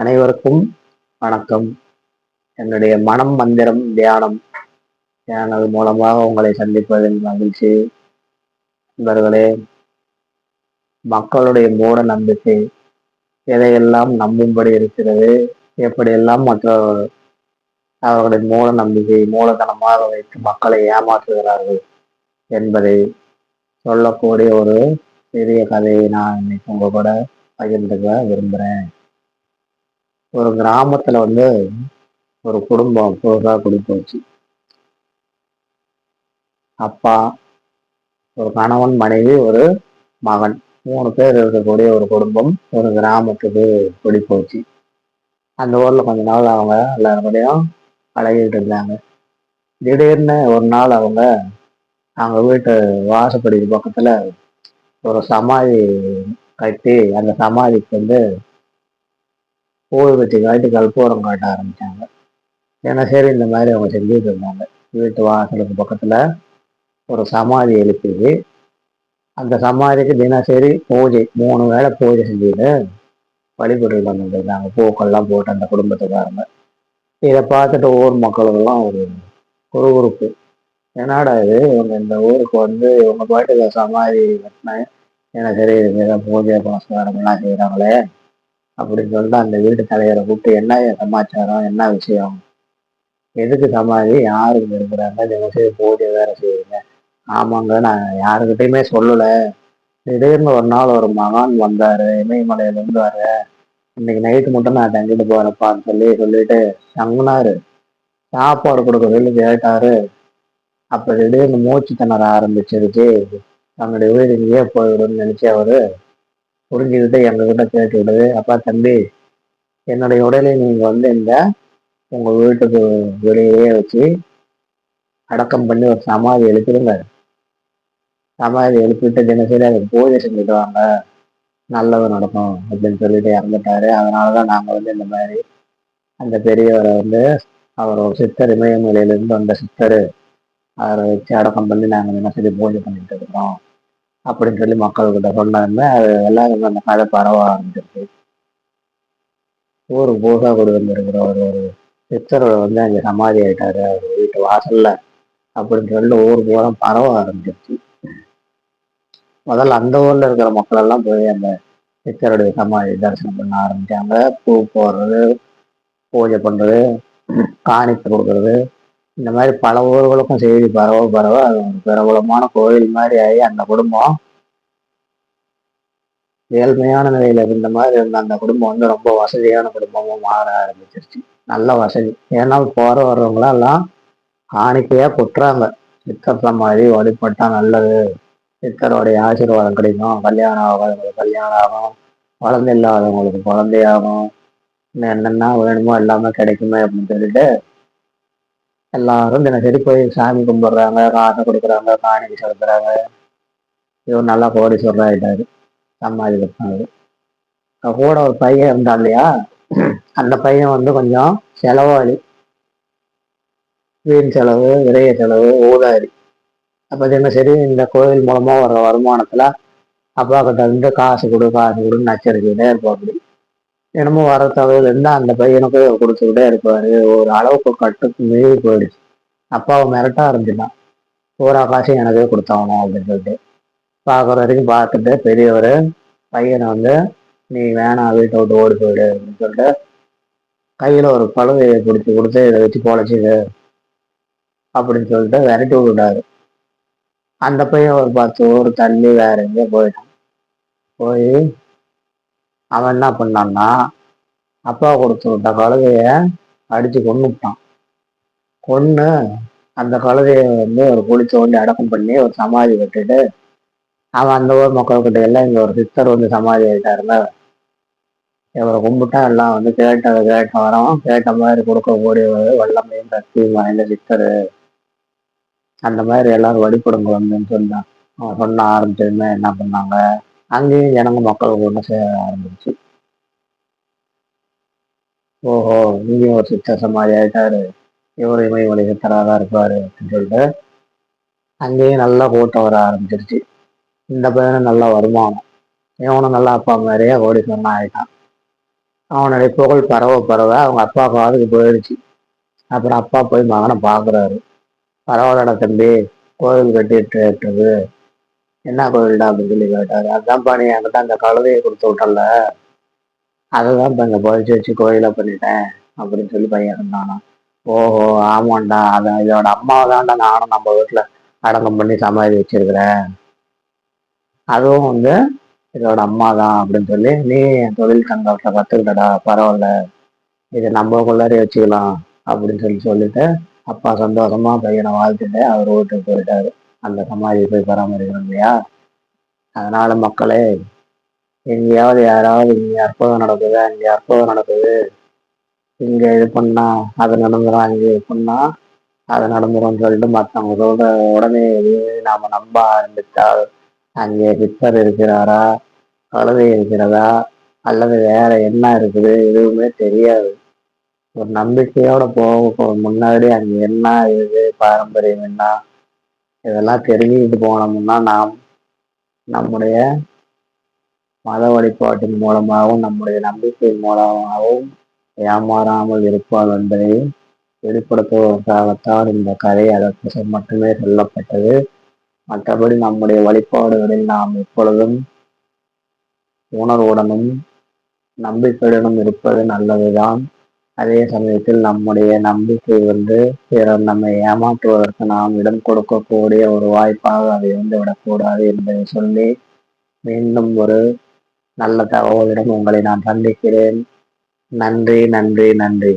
அனைவருக்கும் வணக்கம். என்னுடைய மனம் மந்திரம் தியானம். சேனல் மூலமாக உங்களை சந்திப்பதில் மகிழ்ச்சி. நண்பர்களே மக்களுடைய மூட நம்பிக்கை எதையெல்லாம் நம்பும்படி இருக்கிறது எப்படியெல்லாம் மற்ற அவர்களின் மூட நம்பிக்கை மூலதனமாக வைத்து மக்களை ஏமாற்றுகிறார்கள் என்பதை சொல்லக்கூடிய ஒரு பெரிய கதையை நான் இன்னைக்கு உங்க கூட பகிர்ந்துக்க விரும்புகிறேன் ஒரு கிராமத்துல வந்து ஒரு குடும்பம் புதுசாக குடிப்போச்சு அப்பா ஒரு கணவன் மனைவி ஒரு மகன். மூணு பேர் இருக்கக்கூடிய ஒரு குடும்பம் ஒரு கிராமத்துக்கு குடி போச்சு அந்த ஊர்ல கொஞ்ச நாள் அவங்க எல்லாருக்கூடையும் பழகிட்டு இருந்தாங்க. திடீர்னு ஒரு நாள் அவங்க அவங்க வீட்டு வாசப்படிக்கு பக்கத்துல ஒரு சமாதி கட்டி அந்த சமாதிக்கு வந்து ஊதுபத்தி காட்டி கற்பூரம் காட்ட ஆரம்பித்தாங்க ஏன்னா சரி இந்த மாதிரி அவங்க செஞ்சுட்டு இருந்தாங்க. வீட்டு வாசலுக்கு பக்கத்தில் ஒரு சமாதி எழுப்பிது அந்த சமாதிக்கு தினசரி பூஜை மூணு வேளை பூஜை செஞ்சுட்டு வழிபட்டு வந்துருந்தாங்க பூக்கள்லாம் போட்டு அந்த குடும்பத்துக்காரங்க. இதை பார்த்துட்டு ஊர் மக்களுக்கெல்லாம் ஒரு குறுகுறுப்பு. என்னடா இது? இவங்க இந்த ஊருக்கு வந்து இவங்க பாட்டுக்கு சமாதி கட்டினேன் ஏன்னா சரி பூஜை புனஸ்காரங்கள்லாம் செய்கிறாங்களே அப்படின்னு சொல்லிட்டு அந்த வீட்டு தலைவரை கூப்பிட்டு என்ன சமாச்சாரம்? என்ன விஷயம்? எதுக்கு சமாதி? யாருக்கு இருக்கிறாங்க? தினசரி பூஜை வேற செய்யுங்க. ஆமாங்க நான் யாருக்கிட்டையுமே சொல்லலை. திடீர்னு ஒரு நாள் ஒரு மகான் வந்தாரு இமயமலையிலேருந்து வர இன்னைக்கு நைட்டு மட்டும் நான் தங்கிட்டு போறப்பான்னு சொல்லி சொல்லிட்டு தங்கினாரு. சாப்பாடு கொடுக்க சொல்லி கேட்டாரு. அப்ப திடீர்னு மூச்சு திணற ஆரம்பிச்சிருச்சு. தன்னுடைய வீடு இங்கேயே போயிடும்னு நினைச்சு அவரு புரிஞ்சுக்கிட்டு எங்ககிட்ட கேட்டு விடுது அப்பா தம்பி என்னுடைய உடலை நீங்கள் வந்து இந்த உங்கள் வீட்டுக்கு வெளியே வச்சு அடக்கம் பண்ணி ஒரு சமாதி எழுப்பிடுங்க. சமாதி எழுப்பிட்டு தினசரி அதை பூஜை செஞ்சுட்டு வாங்க. நல்லது நடக்கும் அப்படின்னு சொல்லிட்டு இறந்துட்டாரு. அதனால தான் நாங்கள் வந்து இந்த மாதிரி அந்த பெரியவரை வந்து அவர் ஒரு சித்தர் இமயமலையிலேருந்து வந்த சித்தர். அவரை வச்சு அடக்கம் பண்ணி நாங்கள் தினசரி பூஜை பண்ணிட்டு இருக்கிறோம். அப்படின்னு சொல்லி மக்கள்கிட்ட சொன்னாங்க. அது எல்லாரும் அந்த கதை பரவ ஆரம்பிச்சிருச்சு. ஊருக்கு பூசா கொடு வந்துருக்கிற ஒரு ஒரு சித்தரோட வந்து அங்கே சமாதி ஆயிட்டாரு. அவர் வீட்டு வாசல்ல அப்படின்னு சொல்லி ஊர் பூரா பரவ ஆரம்பிச்சிருச்சு. முதல்ல அந்த ஊர்ல இருக்கிற மக்கள் எல்லாம் போய் அந்த சித்தருடைய சமாதி தரிசனம் பண்ண ஆரம்பிச்சாங்க. பூ போடுறது பூஜை பண்றது காணிக்கை கொடுக்கறது இந்த மாதிரி பல ஊர்களுக்கும் செய்தி பரவ பரவ அது ஒரு பிரபலமான கோயில் மாதிரி ஆகி அந்த குடும்பம் ஏழ்மையான நிலையில இருந்த மாதிரி இருந்த அந்த குடும்பம் வந்து ரொம்ப வசதியான குடும்பமும் மாற ஆரம்பிச்சிருச்சு. நல்ல வசதி. ஏன்னா போற வர்றவங்களாம் எல்லாம் ஆணிக்கையா கொட்டுறாங்க சித்தர் சமாதி வழிபட்டா நல்லது. சித்தருடைய ஆசீர்வாதம் கிடைக்கும். கல்யாணம் ஆகாதவங்களுக்கு கல்யாணம் ஆகும். குழந்தை இல்லாதவங்களுக்கு குழந்தையாகும் என்னென்ன வேணுமோ எல்லாமே கிடைக்குமே அப்படின்னு சொல்லிட்டு எல்லாரும் தினசரி போய் சாமி கும்பிடுறாங்க காசை கொடுக்குறாங்க காணிக்கு செலுத்துறாங்க. இவர் நல்லா கோடீஸ்வரர் ஆயிட்டாரு சமாதி கட்டினாரு கூட ஒரு பையன் இருந்தா இல்லையா? அந்த பையன் வந்து கொஞ்சம் செலவாளி. வீண் செலவு இறைய செலவு ஊதாரி. அப்போ தினசரி இந்த கோயில் மூலமா வர்ற வருமானத்துல அப்பா கிட்ட இருந்து காசு கொடு காசு கொடுன்னு நச்சரிச்சுக்கிட்டே அப்படி என்னமோ வர தகவல் இருந்தால் அந்த பையனுக்கு கொடுத்துக்கிட்டே இருப்பாரு. ஒரு அளவுக்கு கட்டுக்கு மீறி போயிடுச்சு. அப்பாவை மிரட்டா ஆரம்பிச்சுட்டான் பூரா காசையும் எனக்கே கொடுத்தாகணும் அப்படின்னு சொல்லிட்டு. பார்க்குற வரைக்கும் பார்த்துட்டு பெரியவர் பையனை வந்து நீ வேணாம் வீட்டை விட்டு ஓடி போயிடு அப்படின்னு சொல்லிட்டு கையில் ஒரு பழுவையை பிடிச்சி கொடுத்து இதை வச்சு பொழைச்சிது அப்படின்னு சொல்லிட்டு விரட்டி விட்டுட்டாரு. அந்த பையன் ஒரு பத்து ஊர் தள்ளி வேற எங்கேயோ போயிட்டான். போய் அவன் என்ன பண்ணான்னா அப்பா கொடுத்து விட்ட கழுதைய அடித்து கொண்டுட்டான் கொன்று அந்த கழுதைய வந்து ஒரு குழி தோண்டி அடக்கம் பண்ணி ஒரு சமாதி கட்டிட்டு அவன் அந்த ஊர் மக்கள்கிட்ட எல்லாம் இங்கே ஒரு சித்தர் வந்து சமாதி ஆயிட்டாருல. இவரை கும்பிட்டா எல்லாம் வந்து கேட்ட கேட்ட வரோம் கேட்ட மாதிரி கொடுக்கக்கூடிய வல்லமையும் சக்தியும் வாய்ந்த சித்தர்? அந்த மாதிரி எல்லாரும் வழிபடுங்க வந்துன்னு சொன்னான். அவன் சொன்ன ஆரம்பிச்சதுமே என்ன பண்ணாங்க? அங்கேயும் ஜனங்க மக்கள் ஒன்று சேர ஆரம்பிச்சு. ஓஹோ இங்கேயும் ஒரு சித்தர் மாதிரி ஆயிட்டாரு. இவரு இமயமலை சித்தராக இருப்பாரு அப்படின்னு சொல்லிட்டு அங்கேயும் நல்லா கூட்டம் வர ஆரம்பிச்சிருச்சு. இந்த பையனும் நல்லா வருமானம். இவனும் நல்லா அப்பா மாதிரியே கோடீஸ்வரன் ஆயிட்டான். அவனுடைய புகழ் பரவ பரவ அவங்க அப்பா காதுக்கு போயிடுச்சு. அப்புறம் அப்பா போய் மகனை பார்க்குறாரு. பரவாயில்லடா தம்பி கோவில் கட்டிட்டு இருக்குது. என்ன கோவில்டா அப்படின்னு சொல்லி கேட்டாரு. அதான்ப்பா நீ என்கிட்ட அந்த கழுதையை கொடுத்து விட்டல அதை தான் இப்போ இங்கே வச்சு கோயிலாக பண்ணிட்டேன் அப்படின்னு சொல்லி பையன் இருந்தானா ஓஹோ ஆமாண்டா. அதான் இதோட அம்மாவை தான்டா நானும் நம்ம வீட்டில் அடங்கம் பண்ணி சமாதி வச்சிருக்கிறேன். அதுவும் வந்து இதோட அம்மா தான் அப்படின்னு சொல்லி நீ என் தொழில் சங்கத்தில் கற்றுக்கிட்டடா பரவாயில்ல. இதை நம்ம நம்மக்குள்ளாரே வச்சுக்கலாம். அப்படின்னு சொல்லி சொல்லிட்டு அப்பா சந்தோஷமா பையனை வாழ்த்துட்டு அவர் வீட்டுக்கு போயிட்டாரு. அந்த சமாதியை போய் பராமரிக்கிறோம் இல்லையா? அதனால மக்களே எங்கேயாவது யாராவது இங்கே அற்புதம் நடக்குது? அங்கே அற்புதம் நடக்குது. இங்கே இது பண்ணா அது நடந்துடும் அங்கே இது பண்ணா அது நடந்துடும் சொல்லிட்டு மற்றவங்க சொல்ற உடனே எதுவுமே நாம நம்ப ஆரம்பித்தால் அங்கே பித்தர் இருக்கிறாரா? கழுதை இருக்கிறதா? அல்லது வேற என்ன இருக்குது? எதுவுமே தெரியாது. ஒரு நம்பிக்கையோட போக முன்னாடி அங்கே என்ன இது பாரம்பரியம் என்ன? இதெல்லாம் தெரிஞ்சுக்கிட்டு போனோம்னா நாம் நம்முடைய மத வழிபாட்டின் மூலமாகவும் நம்முடைய நம்பிக்கையின் மூலமாகவும் ஏமாறாமல் இருப்பார் என்பதை வெளிப்படுத்துவதற்காகத்தான் இந்த கதை அதற்கு மட்டுமே சொல்லப்பட்டது. மற்றபடி நம்முடைய வழிபாடுகளில் நாம் எப்பொழுதும் உணர்வுடனும் நம்பிக்கையுடனும் இருப்பது நல்லதுதான். அதே சமயத்தில் நம்முடைய நம்பிக்கை வந்து பிறர் நம்மை ஏமாற்றுவதற்கு நாம் இடம் கொடுக்கக்கூடிய ஒரு வாய்ப்பாக அதை வந்து விடக்கூடாது என்பதை சொல்லி மீண்டும் ஒரு நல்ல தகவலுடன் உங்களை நான் சந்திக்கிறேன். நன்றி நன்றி நன்றி.